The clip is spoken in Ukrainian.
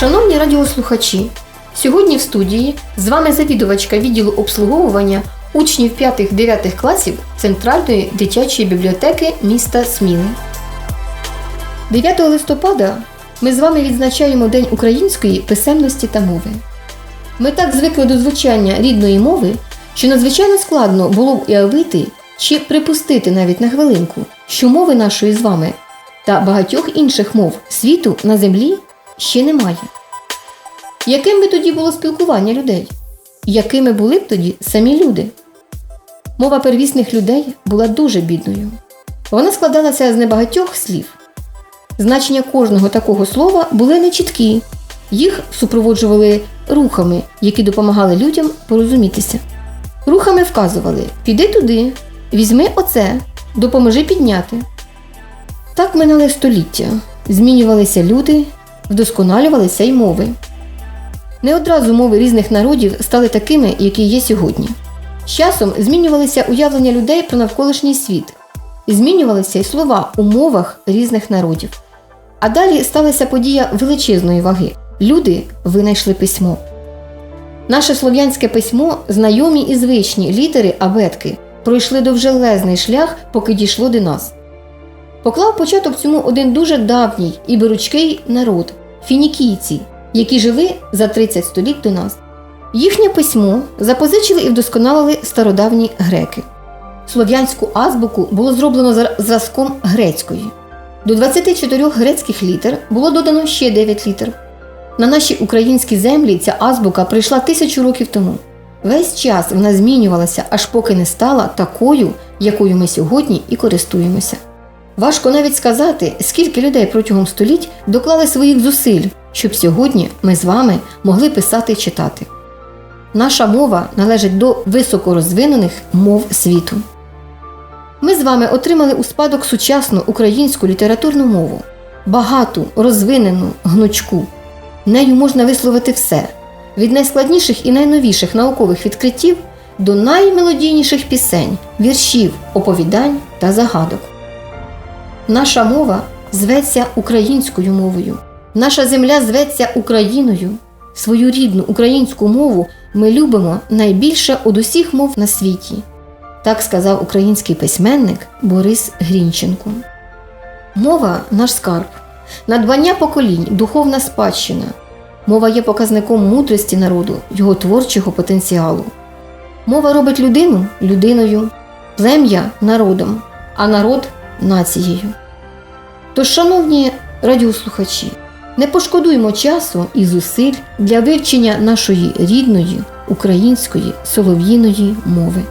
Шановні радіослухачі, сьогодні в студії з вами завідувачка відділу обслуговування учнів 5-9 класів Центральної дитячої бібліотеки міста Сміли. 9 листопада ми з вами відзначаємо День української писемності та мови. Ми так звикли до звучання рідної мови, що надзвичайно складно було б уявити чи припустити навіть на хвилинку, що мови нашої з вами та багатьох інших мов світу на землі ще немає. Яким би тоді було спілкування людей? Якими були б тоді самі люди? Мова первісних людей була дуже бідною. Вона складалася з небагатьох слів. Значення кожного такого слова були нечіткі, їх супроводжували рухами, які допомагали людям порозумітися. Рухами вказували: піди туди, візьми оце, допоможи підняти. Так минали століття, змінювалися люди, вдосконалювалися й мови. Не одразу мови різних народів стали такими, які є сьогодні. З часом змінювалися уявлення людей про навколишній світ, і змінювалися й слова у мовах різних народів. А далі сталася подія величезної ваги. Люди винайшли письмо. Наше слов'янське письмо, знайомі і звичні літери абетки, пройшли довжелезний шлях, поки дійшло до нас. Поклав початок цьому один дуже давній і беручкий народ фінікійці, які жили за 30 століть до нас. Їхнє письмо запозичили і вдосконалили стародавні греки. Слов'янську азбуку було зроблено зразком грецької. До 24 грецьких літер було додано ще 9 літер. На наші українські землі ця азбука прийшла тисячу років тому. Весь час вона змінювалася, аж поки не стала такою, якою ми сьогодні і користуємося. Важко навіть сказати, скільки людей протягом століть доклали своїх зусиль, щоб сьогодні ми з вами могли писати і читати. Наша мова належить до високорозвинених мов світу. Ми з вами отримали у спадок сучасну українську літературну мову, багату, розвинену, гнучку. Нею можна висловити все від найскладніших і найновіших наукових відкриттів до наймелодійніших пісень, віршів, оповідань та загадок. Наша мова зветься українською мовою. Наша земля зветься Україною. Свою рідну українську мову ми любимо найбільше од усіх мов на світі. Так сказав український письменник Борис Грінченко. Мова наш скарб, надбання поколінь, духовна спадщина. Мова є показником мудрості народу, його творчого потенціалу. Мова робить людину людиною, плем'я народом, а народ нацією. Тож, шановні радіослухачі, не пошкодуймо часу і зусиль для вивчення нашої рідної української солов'їної мови.